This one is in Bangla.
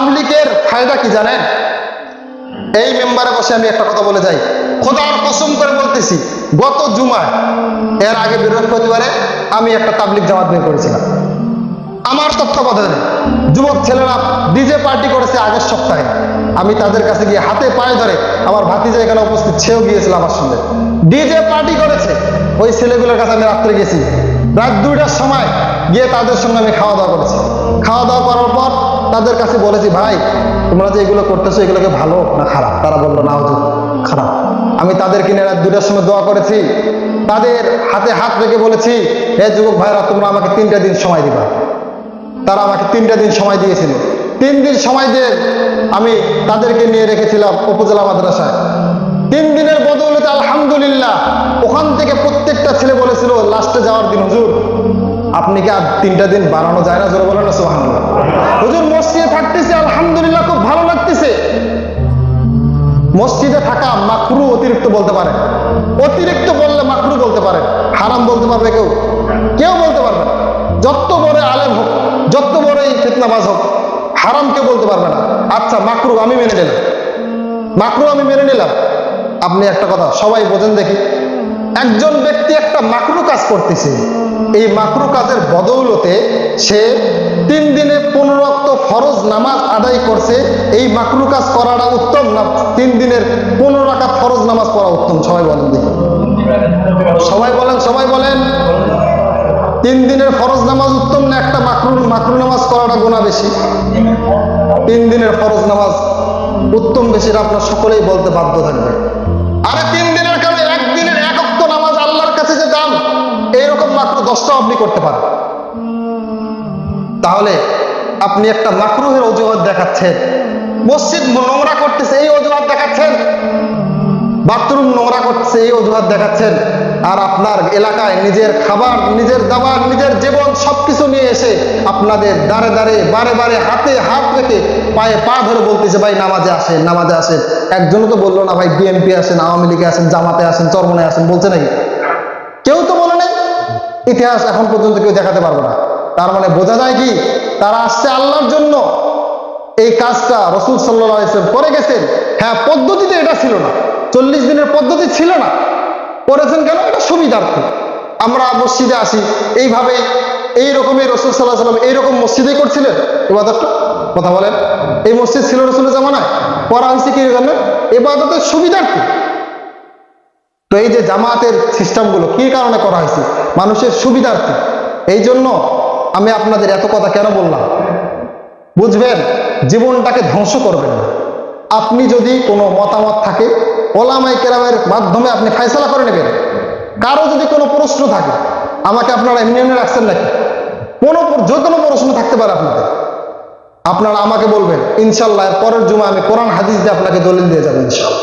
তাবলিকের ফায়দা কি জানেন? এই মেম্বারে বসে আমি একটা কথা বলে যাই। খোদার কসম করে বলতেছি, গত জুমায়, এর আগে বৃহস্পতিবারে আমি একটা তাবলিক জামাত বের করেছিলাম। আমার তত্ত্বাবধানে যুবক ছেলেরা ডিজে পার্টি করেছে আগের সপ্তাহে। আমি তাদের কাছে গিয়ে হাতে পায়ে ধরে আমার ভাতিজা এখানে উপস্থিত, সেও গিয়েছিল আমার সঙ্গে। ডিজে পার্টি করেছে, ওই ছেলেগুলোর কাছে আমি রাত্রে গেছি। রাত দুইটার সময় গিয়ে তাদের সঙ্গে আমি খাওয়া দাওয়া করেছি। খাওয়া দাওয়া করার পর তাদের কাছে বলেছি, ভাই, তোমরা যে এগুলো করতেছো, এগুলোকে ভালো না খারাপ? তারা বলল, না হুজুর, খারাপ। আমি তাদেরকে নিয়ে রাত দুটার সময় দোয়া করেছি, তাদের হাতে হাত রেখে বলেছি, হে যুবক ভাইরা, তোমরা আমাকে তিনটা দিন সময় দিবা। তারা আমাকে তিনটা দিন সময় দিয়েছিল। তিন দিন সময় দিয়ে আমি তাদেরকে নিয়ে রেখেছিলাম উপজেলা মাদ্রাসায়। তিন দিনের বদৌলতে আলহামদুলিল্লাহ, ওখান থেকে প্রত্যেকটা ছেলে বলেছিল, লাস্টে যাওয়ার দিন, হুজুর। আপনি কি আর তিনটা দিন বাড়ানো যায় না? জোরে বলেন না, সুবহানাল্লাহ। হুজুর, মসজিদে থাকতেছে, আলহামদুলিল্লাহ খুব ভালো লাগতেছে। মসজিদে থাকা মাকরু অতিরিক্ত বলতে পারে। অতিরিক্ত বললে মাকরু বলতে পারে। হারাম বলতে পারবে কেউ? কেউ বলতে পারবে না। যত বড় আলেম হোক, যত বড়ই ফিতনাবাজ হোক, হারাম কেউ বলতে পারবে না। আচ্ছা মাকরু আমি মেনে নিলাম। মাকরু আমি মেনে নিলাম। আপনি একটা কথা সবাই বোঝেন দেখি। একজন ব্যক্তি একটা মাকরু কাজ করতেছে। এই মাকরু কাজের বদৌলতে সে তিন দিনে পনেরো রক্ত ফরজ নামাজ আদায় করছে। এই মাকরু কাজ করাটা উত্তম না? তিন দিনের পনেরো ফরজ নামাজ পড়া উত্তম। সবাই বলেন দেখি। সবাই বলেন সবাই বলেন। তিন দিনের ফরজ নামাজ উত্তম না? একটা মাকরু মাকরু নামাজ করাটা গোনা বেশি। তিন দিনের ফরজ নামাজ উত্তম বেশি আপনার সকলেই বলতে বাধ্য থাকবে। আরে তিন করতে পারেন তাহলে আপনি একটা মাকরুহের অজুহাত দেখাচ্ছেন। মসজিদ নোংরা করতেছে, এই অজুহাত দেখাচ্ছেন। বাথরুম নোংরা করতেছে, এই অজুহাত দেখাচ্ছেন। আর আপনার এলাকায় নিজের খাবার, নিজের দাবার, নিজের জীবন সবকিছু নিয়ে এসে আপনাদের দাঁড়ে দাঁড়ে বারে বারে, হাতে হাত রেখে পায়ে পা ধরে বলতেছে, ভাই, নামাজে আসেন নামাজে আসেন। একজনও তো বলল, না ভাই বিএনপি আসেন, আওয়ামী লীগে আসেন, জামাতে আসেন চরমনে আসেন। বলছে নাকি? ইতিহাস এখন পর্যন্ত কেউ দেখাতে পারবে না। তার মানে বোঝা যায় কি? তারা আসছে আল্লাহর জন্য। এই কাজটা রসুল সাল্লাহ ইসলাম করে গেছেন। হ্যাঁ পদ্ধতিতে এটা ছিল না। চল্লিশ দিনের পদ্ধতি ছিল না। করেছেন কেন? এটা সুবিধার্থে। আমরা মসজিদে আসি, এইভাবে এইরকমই রসুল সাল্লাহ সাল্লাম এইরকম মসজিদে করছিলেন। এবাদতটা? কথা বলেন। এই মসজিদ ছিল রসুলের জামানায়। করা হয়েছে কি জানেন এবাদতের সুবিধার্থে। তো এই যে জামাতের সিস্টেমগুলো কি কারণে করা হয়েছে? মানুষের সুবিধার্থে। এই জন্য আমি আপনাদের এত কথা কেন বললাম? বুঝবেন, জীবনটাকে ধ্বংস করবেন না। আপনি যদি কোনো মতামত থাকে ওলামাই কেরামের মাধ্যমে আপনি ফাইসলা করে নেবেন। কারও যদি কোনো প্রশ্ন থাকে, আমাকে আপনারা এমনি এমনি রাখছেন নাকি? কোনো যে কোনো প্রশ্ন থাকতে পারে আপনাদের। আপনারা আমাকে বলবেন, ইনশাল্লাহ পরের জুমা আমি কোরআন, হাদিস দিয়ে আপনাকে দলিল দিয়ে যাবেন ইনশাল্লাহ।